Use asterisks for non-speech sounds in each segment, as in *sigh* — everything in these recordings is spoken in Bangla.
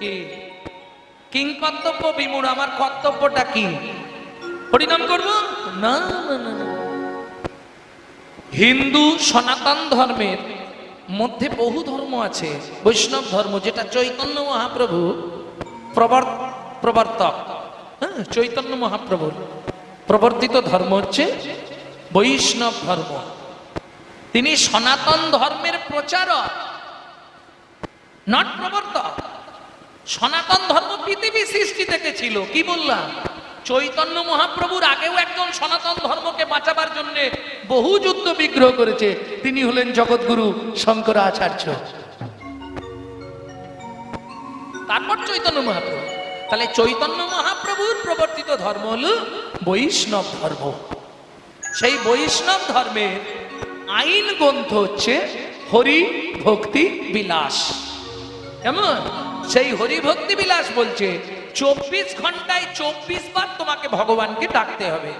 কি? কিং কর্তব্য, বিমূঢ়। আমার কর্তব্যটা কি? হরিনাম করব? না। হিন্দু সনাতন ধর্মের মধ্যে বহু ধর্ম আছে, বৈষ্ণব ধর্ম, যেটা চৈতন্য মহাপ্রভু প্রবর্তক। হ্যাঁ চৈতন্য মহাপ্রভুর প্রবর্তিত ধর্ম হচ্ছে বৈষ্ণব ধর্ম। তিনি সনাতন ধর্মের প্রচারক নট প্রবর্তক। সনাতন ধর্ম পৃথিবী সৃষ্টি থেকে ছিল। কি বললাম? চৈতন্য মহাপ্রভুর আগেও একজন সনাতন ধর্মকে বাঁচাবার জন্য বহু যুদ্ধ বিগ্রহ করেছে। তিনি হলেন জগৎগুরু শঙ্করাচার্য। তারপর চৈতন্য মহাপ্রভু। তাহলে চৈতন্য মহাপ্রভুর প্রবর্তিত ধর্ম হল বৈষ্ণব ধর্ম। সেই বৈষ্ণব ধর্মের আইন গ্রন্থ হচ্ছে হরি ভক্তি বিলাস। কেমন? সেই হরি ভক্তি বিলাস বলছে, চব্বিশ ঘন্টায় চব্বিশ বার তোমাকে ভগবানকে ডাকতে হবে।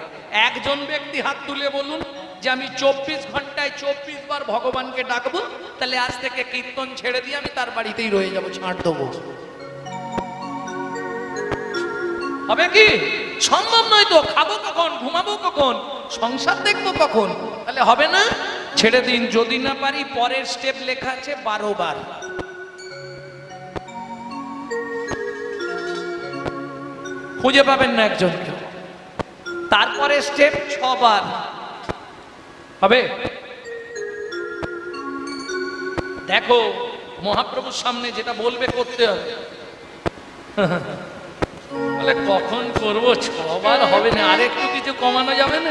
একজন ব্যক্তি হাত তুলে বলুন যে, আমি চব্বিশ ঘন্টায় চব্বিশ বার ভগবানকে ডাকবো, তাহলে আজ থেকে কীর্তন ছেড়ে দিয়ে আমি তার বাড়িতেই রয়ে যাব, ছাড় দেবো। হবে কি? সম্ভব নয় তো, খাব কখন, ঘুমাবো কখন, সংসার দেখব কখন? তাহলে হবে না? ছেড়ে দিন, যদি না পারি, পরের স্টেপ লেখা আছে, বারো বার। খুঁজে পাবেন না একজনকে। তারপরে স্টেপ ছবার। হবে? দেখো, মহাপ্রভুর সামনে যেটা বলবে করতে হবে। বলে কখন করব? ছবার হবে না। আর একটু কিছু কমানো যাবে না?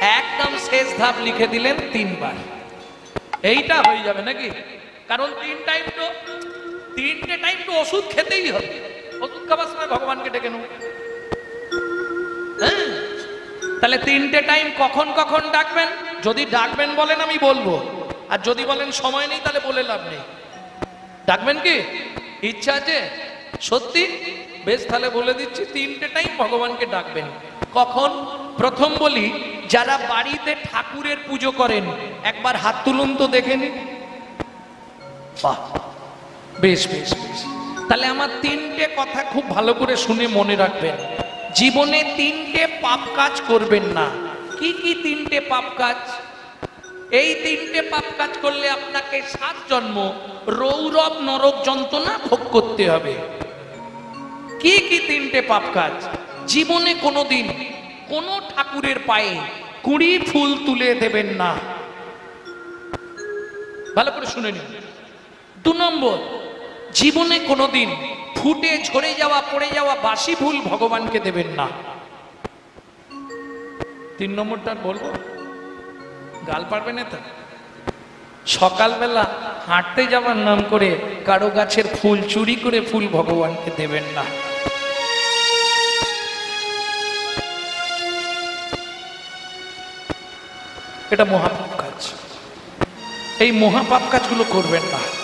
একদম শেষ ধাপ লিখে দিলেন তিনবার। এইটা হয়ে যাবে নাকি? কারণ তিন টাইম তো তিনটে টাইম তো ওষুধ খেতেই হবে। ওষুধ খাবার সময় ভগবানকে ডেকে নেব। হ্যাঁ তাহলে তিনটে টাইম কখন কখন ডাকবেন? যদি ডাকবেন বলেন আমি বলব। আর যদি বলেন সময় নেই, তাহলে বলে লাভ নেই। ডাকবেন কি? ইচ্ছা আছে? সত্যি? বেশ, তাহলে বলে দিচ্ছি, তিনটে টাইম ভগবানকে ডাকবেন। কখন? প্রথম বলি, যারা বাড়িতে ঠাকুরের পুজো করেন, একবার হাত তুলুন তো দেখে নিন। বাহ! বেশ বেশ বেশ। তাহলে আমার তিনটে কথা খুব ভালো করে শুনে মনে রাখবেন। জীবনে তিনটে পাপ কাজ করবেন না। কি কি তিনটে পাপ কাজ? এই তিনটে পাপ কাজ করলে আপনাকে সাত জন্ম, রৌরব, নরক, যন্ত্রণা ভোগ করতে হবে। কি কি তিনটে পাপ কাজ? জীবনে কোনোদিন কোনো ঠাকুরের পায়ে কুড়ি ফুল তুলে দেবেন না। ভালো করে শুনে নিন। দু নম্বর, জীবনে কোনোদিন ফুটে ঝরে যাওয়া, পড়ে যাওয়া বাসি ফুল ভগবানকে দেবেন না। তিন নম্বরটা বলব? গাল পারবে না তো? সকালবেলা হাঁটতে যাওয়ার নাম করে কারও গাছের ফুল চুরি করে ফুল ভগবানকে দেবেন না। এটা মহাপাপ কাজ। এই মহাপাপ কাজগুলো করবেন না।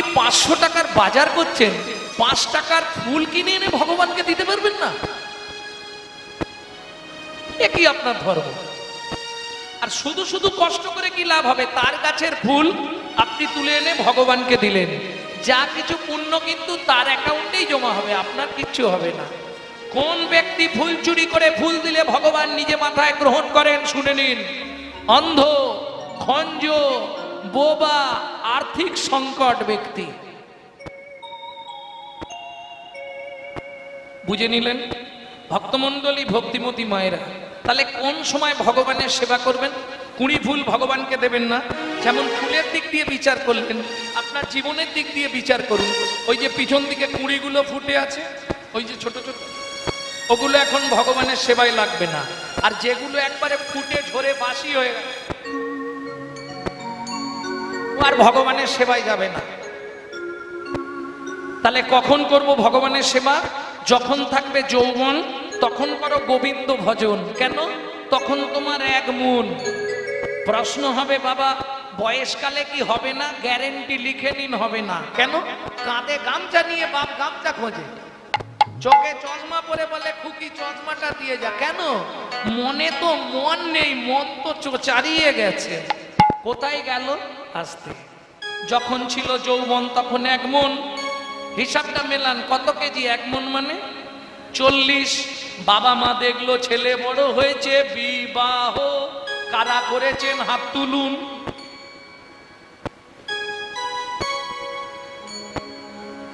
আপনি পাঁচশো টাকার বাজার করছেন, পাঁচ টাকার ফুল কিনে এনে ভগবানকে দিতে পারবেন না? কি আপনার ধর্ম? আর শুধু শুধু কষ্ট করে কি লাভ হবে? তার গাছের ফুল আপনি তুলে এনে ভগবানকে দিলেন। যা কিছু পুণ্য কিন্তু তার অ্যাকাউন্টেই জমা হবে, আপনার কিচ্ছু হবে না। কোন ব্যক্তি ফুল চুরি করে ফুল দিলে ভগবান নিজে মাথায় গ্রহণ করেন, শুনে নিন। অন্ধ, খঞ্জ বোবা আর্থিক সংকট ব্যক্তি। বুঝে নিলেন? ভক্তমণ্ডলী ভক্তিমতী মায়েরা, তাহলে কোন সময় ভগবানের সেবা করবেন? কুড়ি ফুল ভগবানকে দেবেন না? যেমন ফুলের দিক দিয়ে বিচার করলেন, আপনার জীবনের দিক দিয়ে বিচার করুন। ওই যে পিছন দিকে কুড়িগুলো ফুটে আছে, ওই যে ছোট ছোট, ওগুলো এখন ভগবানের সেবায় লাগবে না। আর যেগুলো একবারে ফুটে ঝরে বাসি হয়ে ও আর ভগবানের সেবায় যাবে না। তাহলে কখন করব ভগবানের সেবা? যখন থাকবে যৌবন, তখন করো গোবিন্দ ভজন। কেন? তখন তোমার এক মন। প্রশ্ন হবে, বাবা, বয়সকালে কি হবে না? গ্যারেন্টি লিখে নিন, হবে না। কেন? কাঁধে গামছা নিয়ে বাপ গামছা খোঁজে। চোখে চশমা পরে বলে, খুকি, চশমাটা দিয়ে যা। কেন? মনে তো মন নেই, মন তো চারিয়ে গেছে। কোথায় গেল? আসতে যখন ছিল যৌবন, তখন এক মন। হিসাবটা মেলান, কত কেজি এক মন মানে? চল্লিশ। বাবা মা দেখল, ছেলে বড় হয়েছে, বিবাহ। কারা করেছেন হাত তুলুন।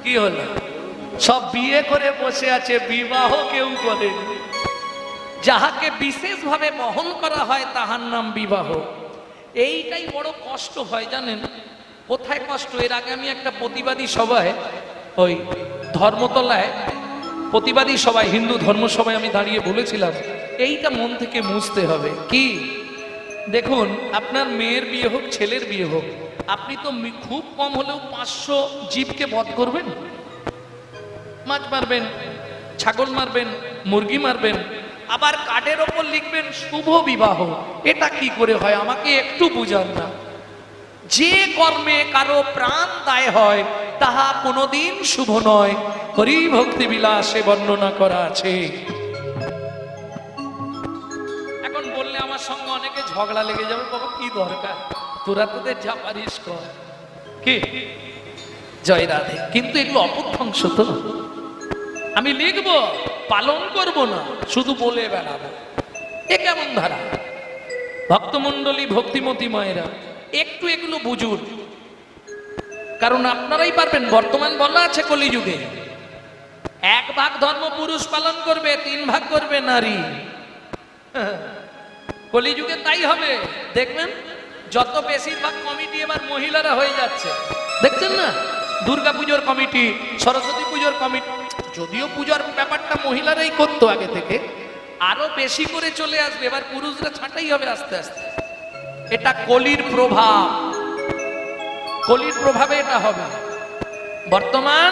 কি হলো? সব বিয়ে করে বসে আছে, বিবাহ কেউ করেনি। যাহাকে বিশেষভাবে বহন করা হয়, তাহার নাম বিবাহ। এইটাই বড় কষ্ট হয় জানেন? কোথায় কষ্ট? এর আগে আমি একটা প্রতিবাদী সভায়, ওই ধর্মতলায় প্রতিবাদী সভায়, হিন্দু ধর্ম সভায় আমি দাঁড়িয়ে বলেছিলাম, এইটা মন থেকে মুছতে হবে। কি? দেখুন, আপনার মেয়ের বিয়ে হোক, ছেলের বিয়ে হোক, আপনি তো খুব কম হলেও পাঁচশো জীবকে বধ করবেন। মাছ মারবেন, ছাগল মারবেন, মুরগি মারবেন আবার কাঠের ওপর লিখবেন শুভ বিবাহ। এটা কি করে হয়? আমাকে একটু বুঝান না। যে কর্মে কারও প্রাণ দায় হয়, তাহা কোনোদিন শুভ নয়। হরি ভক্তি বিলাসে বর্ণনা করা আছে। এখন বললে আমার সঙ্গে অনেকে ঝগড়া লেগে যাবে, বাবা, কি দরকার? তোরা তোদের যা পারিস কর। কি? জয় রাধে। কিন্তু এগুলো অপভ্রংশ তো। আমি লিখব? পালন করব না, শুধু বলে বেড়াবো। এ কেমন ধারা? ভক্তমণ্ডলী, ভক্তিমতী মায়েরা, একটু এগুলো বুঝুন। কারণ আপনারাই পারবেন, বর্তমান বলা আছে কলিযুগে। এক ভাগ ধর্ম পুরুষ পালন করবে, তিন ভাগ করবে নারী। *laughs* কলিযুগে তাই হবে, দেখবেন? যত বেশিরভাগ কমিটি এবার মহিলারা হয়ে যাচ্ছে। দেখছেন না? দুর্গা পুজোর কমিটি, সরস্বতী পুজোর কমিটি, যদিও পুজোর ব্যাপারটা মহিলারাই করতো আগে থেকে। আরও বেশি করে চলে আসবে, এবার পুরুষরা ছাঁটাই হবে আস্তে আস্তে। এটা কলির প্রভাব। কলির প্রভাবে এটা হবে। বর্তমান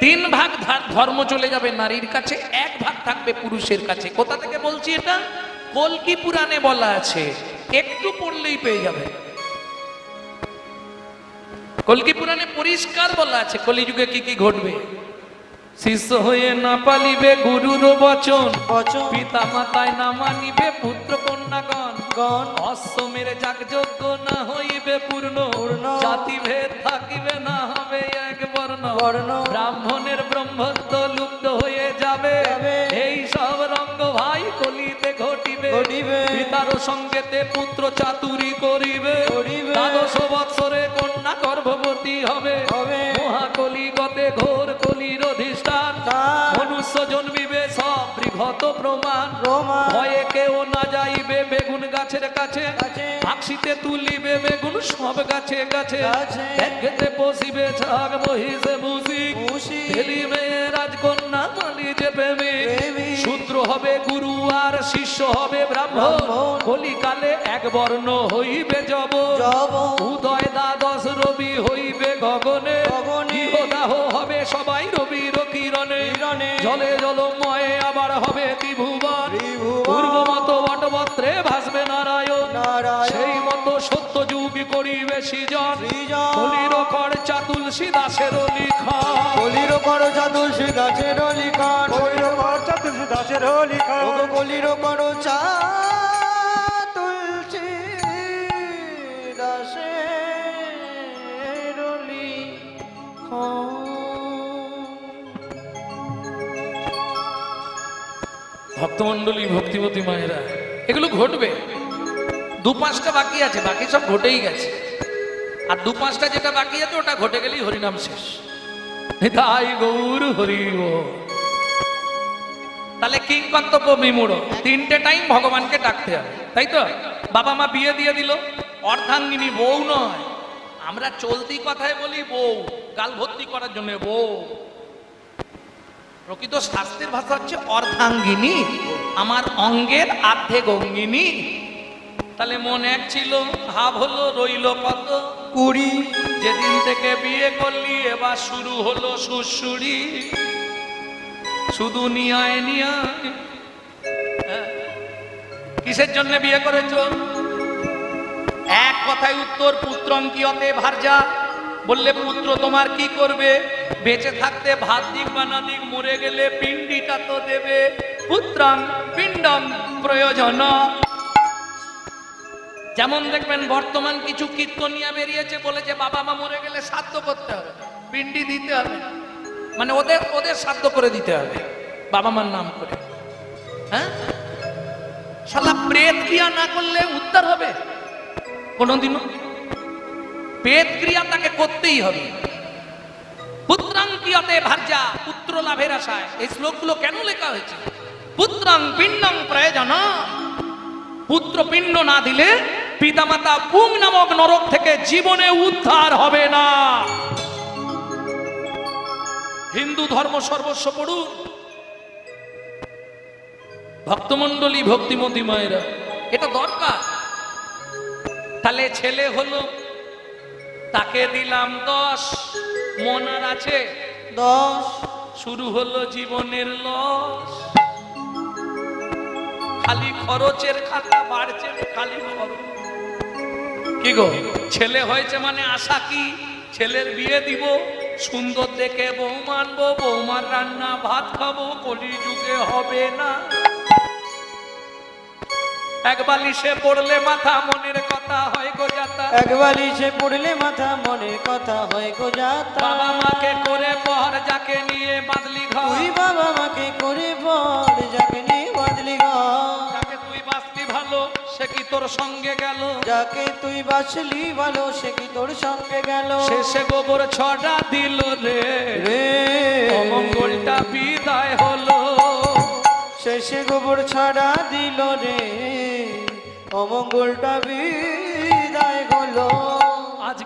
তিন ভাগ ধর্ম চলে যাবে নারীর কাছে, এক ভাগ থাকবে পুরুষের কাছে। কোথা থেকে বলছি এটা? কলকি পুরাণে বলা আছে, একটু পড়লেই পেয়ে যাবে। কলকি পুরাণে পরিষ্কার বলা আছে, কলিযুগে কি কি ঘটবে? শিষ্য হয়ে না পালিবে গুরুর বচন। বচন। পিতা মাতায় না মানিবে পুত্র কন্যাগণ। গণ অশ্বমের যাগযজ্ঞ না হইবে পূর্ণ। জাতি ভেদ থাকিবে না হবে এক বর্ণ বর্ণ। ব্রাহ্মণের ব্রহ্মত্ব লুপ্ত হয়ে যাবে। এই সব রঙ্গ ভাই কলিতে ঘটিবে। পিতার সঙ্গেতে পুত্র চাতুরি করিবে। দ্বাদশ বৎসরে কন্যা গর্ভবতী হবে। মহাকলিগতে ঘোর কলির অধিষ্ঠান মনুষ্য জন্মিবে সব বৃহৎ প্রমাণ ভয়ে কেউ না যাইবে বেগুন গাছের কাছে। আক্ষিতে তুলিবে বেগুন সব গাছে গাছে। খেতে বসিবে ছাগ মহিষে বুঝি খুশি ফেলিবে রাজকন্যা মালি যে প্রেমী প্রেমী। শূদ্র হবে গুরু আর শিষ্য হবে ব্রাহ্মণ। কলিকালে এক বর্ণ হইবে জব উদয় দ্বাদশ রবি হইবে গগনে। গৃহদাহ হবে সবাই রবির কিরণে। জলে জলময়ে আবার হবে ত্রিভুবন। পূর্ব মতো ভাসবে নারায়ণ নারায়ণ। সেই মতো সত্য যুগ করিবে সৃজন। সৃজন। কলির খরচা তুলসী দাসের লিখন। কলির করো তুলসী দাসের লিখন। কলির খরচা তুলসী দাসের লিখন। ওগো কলির করো চা ভক্তমণ্ডলী ভক্তিমতী মায়েরা এগুলো ঘটবে। দু পাঁচটা বাকি আছে, বাকি সব ঘটেই গেছে। আর দু পাঁচটা যেটা বাকি আছে, ওটা ঘটে গেলেই হরিনাম শেষ। তাই গৌর হরিব তাহলে কিং কর্তব্য তিনটে টাইম ভগবানকে ডাকতে হবে, তাই তো? বাবা মা বিয়ে দিয়ে দিল, অর্ধাঙ্গিনী বউ নয়। আমরা চলতি কথায় বলি বউ, গাল ভর্তি করার জন্য বউ। প্রকৃত শাস্ত্রের ভাষা হচ্ছে অর্ধাঙ্গিনী, আমার অঙ্গের আর্ধেক অঙ্গিনী। তাহলে মন এক ছিল ভাব হলো রইল কত? কুড়ি। যেদিন থেকে বিয়ে করলি এবার শুরু হলো সুশুরি শুধু নিয়ায় নিয়ায়। হ্যাঁ। কিসের জন্য বিয়ে করেছ? এক কথায় উত্তর পুত্রঙ্কিয়তে ভার্যা। বললে পুত্র তোমার কি করবে? বেঁচে থাকতে ভাত দিক বা না দিক মরে গেলে পিণ্ডিটা তো দেবে। পুত্রাং পিণ্ডম প্রয়োজন। যেমন দেখবেন বর্তমান কিছু কীর্তনিয়া বেরিয়েছে বলে যে বাবা মা মরে গেলে শ্রাদ্ধ করতে হবে। পিন্ডি দিতে হবে। মানে ওদের ওদের সাধ্য করে দিতে হবে। বাবা মার নাম করে। হ্যাঁ? শালা প্রেত ক্রিয়া না করলে উদ্ধার হবে? কোনোদিনও। প্রেত ক্রিয়া তাকে করতেই হবে। পুত্রাং ক্রিয়াতে ভার্যা পুত্র লাভের আশায়। এই শ্লোকগুলো কেন লেখা হয়েছে? পুত্রাং পিণ্ডং প্রয়োজন। পুত্র পিণ্ড না দিলে পিতামাতা পুং নামক নরক থেকে জীবনে উদ্ধার হবে না। হিন্দু ধর্ম সর্বস্ব পড়ুন ভক্তমন্ডলী ভক্তিমতী মায়েরা, এটা দরকার। তাহলে ছেলে হলো, তাকে দিলাম দশ, মনার আছে দশ, শুরু হলো জীবনের লস। খালি খরচের খাতা বাড়ছে খালি গো। ছেলে হয়েছে মানে আশা কি? ছেলের বিয়ে দিব সুন্দর দেখে বউ মানবো বৌমার রান্না ভাত খাব কলি যুগে হবে না। এক বালিশে পড়লে মাথা মনের কথা হয় গো যাতা। এক বালিশে পড়লে মাথা মনের কথা হয় গো যাতা। বাবা মাকে করে পর যাকে নিয়ে বাদলি ঘর। তুই বাবা মাকে করে বল যাকে নিয়ে বাদলি ঘর। সে কি তোর সঙ্গে গেল? যাকে তুই বাঁচলি ভালো সে কি তোর সঙ্গে গেল? শেষে গোবর ছটা দিল রে। রে। অমঙ্গলটা বিদায় হলো। শেষে গোবর ছাড়া দিল রে। অমঙ্গলটা বিদায় হলো।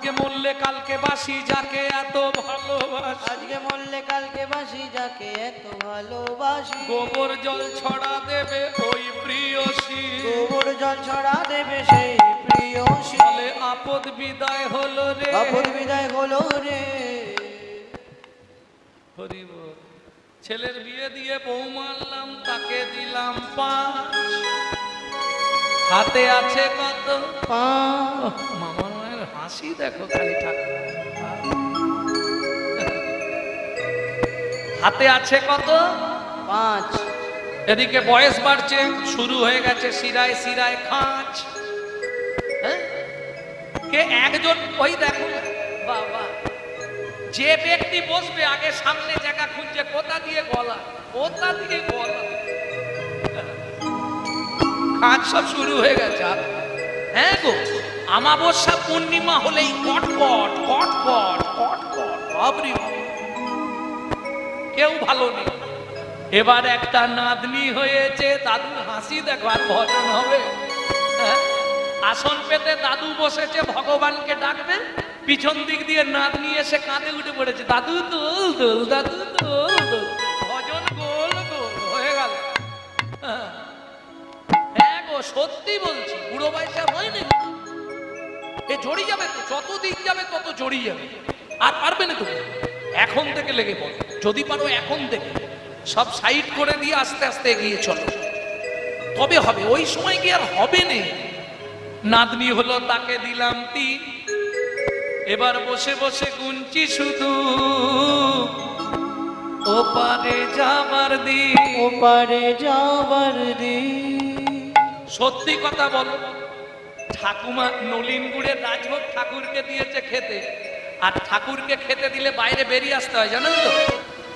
আজকে মরলে কালকে বাসি যাকে এত ভালোবাসি। আজকে মরলে কালকে বাসি যাকে এত ভালোবাসি। গোবর জল ছড়া দেবে ওই প্রিয়সী। গোবর জল ছড়া দেবে সেই প্রিয় বলে আপদ বিদায় হলো রে। আপদ বিদায় হলো রে। হরি ছেলের বিয়ে দিয়ে বউ মারলাম তাকে দিলাম পাঁচ। হাতে আছে কত? পা মামার মায়ের হাসি দেখো খালি হাতে আছে কত? পাঁচ। এদিকে বয়স বাড়ছে শুরু হয়ে গেছে সিরায় সিরায় খাঁচ হ্যাঁ? কে একজন ওই দেখো। বাবা। যে ব্যক্তি বসবে আগে সামনে জায়গা খুঁজছে কোথা দিয়ে গলা? কোথা দিয়ে গলা? খাঁচ সব শুরু হয়ে গেছে। হ্যাঁ গো। আমাবস্যা পূর্ণিমা হলেই কটকট কটকট কটকট, বাবরি বাবা। কেউ ভালো নেই। এবার একটা নাতনি হয়েছে দাদু হাসি দেখো আর ভজন হবে। হ্যাঁ? আসন পেতে দাদু বসেছে, ভগবানকে ডাকবে। পিছন দিক দিয়ে নাতনি এসে কাঁধে উঠে পড়েছে। দাদু, দোল দোল, দাদু, দোল দোল। ভজন গোল গোল হয়ে গেল। হ্যাঁ। হ্যাঁ গো, সত্যি বলছি, বুড়ো বয়সে হয় না এ জড়িয়ে যাবে তো যত দিন যাবে তত জড়িয়ে যাবে। আর পারবে না তুমি এখন থেকে লেগে পড়ো। যদি পারো এখন থেকে। সব সাইড করে দিয়ে আস্তে আস্তে এগিয়ে চলো। তবে হবে ওই সময় কি আর হবে না? নাতনি হলো তাকে দিলাম তিন এবার বসে বসে গুনছি শুধু। ওপারে যাবার দিন। ওপারে যাবার দিন। সত্যি কথা বলো। ঠাকুমা নলিন গুড়ের রাজভোগ ঠাকুরকে দিয়েছে খেতে। আর ঠাকুরকে খেতে দিলে বাইরে বেরিয়ে আসতে হয় জানেন তো?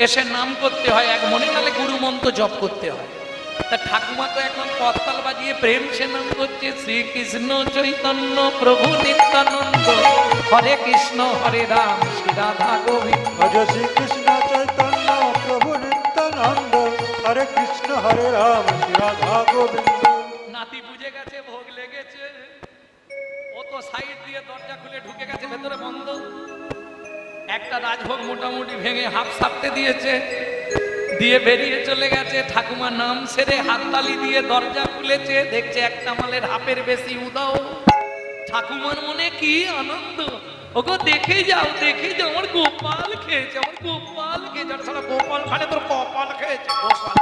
এসে নাম করতে হয় এক মনে নালে গুরু মন্ত্র জপ করতে হয়। তা ঠাকুমা তো এখন করতাল বাজিয়ে প্রেম সে নাম করছে শ্রীকৃষ্ণ চৈতন্য প্রভু নিত্যানন্দ। হরে কৃষ্ণ হরে রাম শ্রী রাধা গোবিন্দ। শ্রীকৃষ্ণ চৈতন্য প্রভু নিত্যানন্দ। হরে কৃষ্ণ হরে রাম শ্রী রাধা গোবিন্দ। নাতি বুঝে গেছে ভোগ লেগেছে। ও সাইড দিয়ে দরজা খুলে ঢুকে গেছে, ভেতরে বন্ধ। একটা রাজভোগ মোটামুটি ভেঙে হাফ সাপতে দিয়েছে, দিয়ে বেরিয়ে চলে গেছে। ঠাকুমা নাম সেরে হাততালি দিয়ে দরজা খুলেছে, দেখছে একটা মালের হাফের বেশি উদাও। ঠাকুমার মনে কি আনন্দ? ওগো দেখে যাও দেখে যাও, আমার গোপাল খেয়েছে, আমার গোপাল খেয়েছে। সারা গোপাল খানে তোর কপাল খেয়েছে, গোপাল।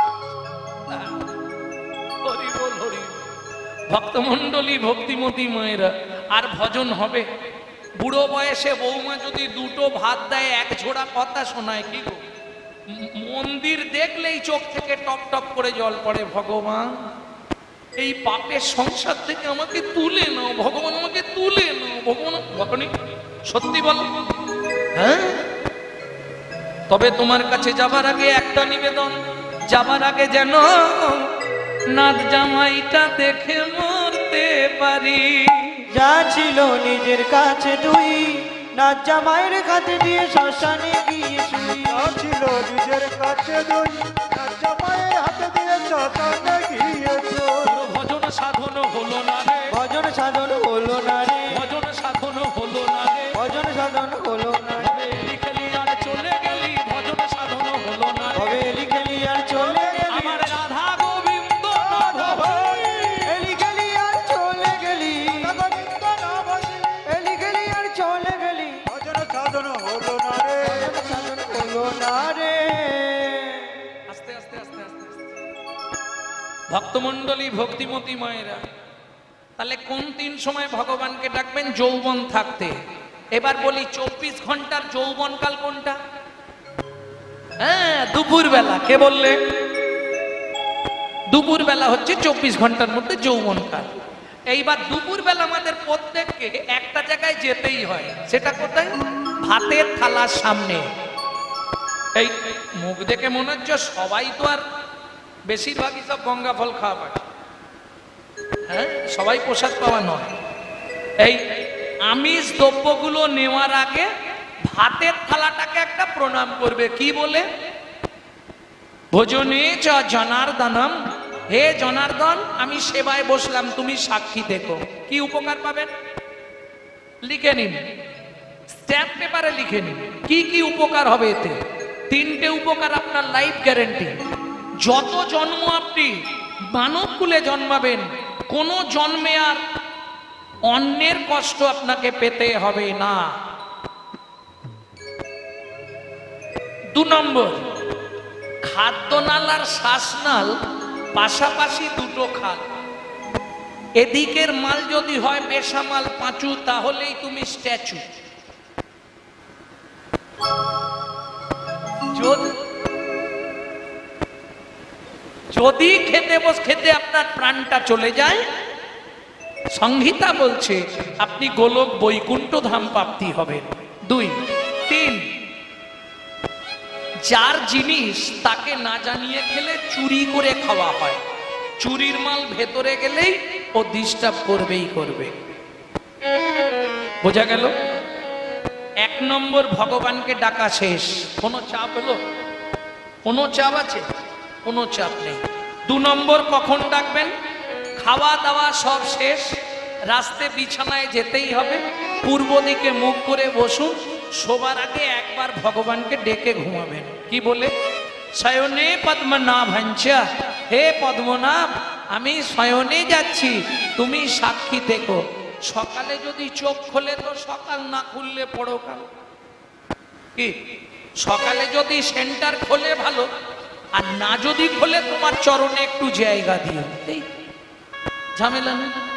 হরি ভক্তিমতী মায়েরা আর ভজন হবে। বুড়ো বয়সে বৌমা যদি দুটো ভাত দেয়, এক ঝোড়া কথা শোনায় কি মন্দির দেখলেই চোখ থেকে টপ টপ করে জল পড়ে, ভগবান। এই পাপের সংসার থেকে আমাকে তুলে নাও, ভগবান আমাকে তুলে নাও, ভগবান ভগবান, সত্যি বল। হ্যাঁ? তবে তোমার কাছে যাবার আগে একটা নিবেদন। যাবার আগে যেন নাথ জামাইটা দেখে মরতে পারি। যা ছিল নিজের কাছে তুই নাচ জামাইয়ের কাছে দিয়ে শ্মশানে গিয়ে শুই যা ছিল নিজের কাছে তুই মায়ের হাতে দিয়ে শ্মশানে গিয়েছ ভজন সাধন হলো না রে। ভজন সাধন ভক্তমণ্ডলী, ভক্তিমতী মায়েরা, তাহলে কোন তিন সময় ভগবানকে ডাকবেন যৌবন থাকতে? এবার বলি চব্বিশ ঘণ্টার যৌবনকাল কোনটা? হ্যাঁ দুপুর বেলা কে বললে? দুপুর বেলা হচ্ছে চব্বিশ ঘণ্টার মধ্যে যৌবনকাল এইবার দুপুর বেলা আমাদের প্রত্যেককে একটা জায়গায় যেতেই হয়। সেটা কোথায়? ভাতের থালার সামনে। এই মুখ দেখে মনে হচ্ছে সবাই তো আর বেশিরভাগই সব গঙ্গা ফল খাওয়া পায় হ্যাঁ? সবাই প্রসাদ পাওয়া নয়। এই আমিষ দ্রব্যগুলো নেওয়ার আগে ভাতের থালাটাকে একটা প্রণাম করবে। কি বলে? ভোজনে চ জনার্দনম। হে জনার্দন, আমি সেবায় বসলাম, তুমি সাক্ষী দেখো। কি উপকার পাবেন? লিখে নিন। স্ট্যাম্প পেপারে লিখে নিন। কি কি উপকার হবে এতে? তিনটে উপকার আপনার লাইফ গ্যারেন্টি। যত জন্ম আপনি মানব কুলে জন্মাবেন, কোনো জন্মে আর অন্যের কষ্ট আপনাকে পেতে হবে না। দু নম্বর খাদ্যনাল আর শ্বাসনাল পাশাপাশি দুটো খাল এদিকের মাল যদি হয় বেসামাল পাঁচু, তাহলেই তুমি স্ট্যাচু। যদি যদি খেতে বস, খেতে আপনার প্রাণটা চলে যায়, সংহিতা বলছে, আপনি গোলক বৈকুণ্ঠ ধাম প্রাপ্তি হবেন। দুই, তিন, যার জিনিস তাকে না জানিয়ে খেলে চুরি করে খাওয়া হয়। চুরির মাল ভেতরে গেলেই ও ডিস্টার্ব করবেই করবে। বোঝা গেল? এক নম্বর ভগবানকে ডাকা শেষ। কোনো চাপ হলো? কোনো চাপ আছে? কোনো চাপ নেই। দু নম্বর কখন ডাকবেন? খাওয়া দাওয়া সব শেষ, রাস্তে বিছানায় যেতেই হবে। পূর্ব দিকে মুখ করে বসুন, শোবার আগে একবার ভগবানকে ডেকে ঘুমাবেন। কি বলে? শয়নে পদ্মনাভ হঞ্চা হে পদ্মনাভ, আমি শয়নে যাচ্ছি, তুমি সাক্ষী দেখো। সকালে যদি চোখ খোলে তো সকাল না খুললে পড়ো কাল কি? সকালে যদি সেন্টার খোলে ভালো আর না যদি বলে তোমার চরণে একটু জায়গা দিও ঝামেলা নেই।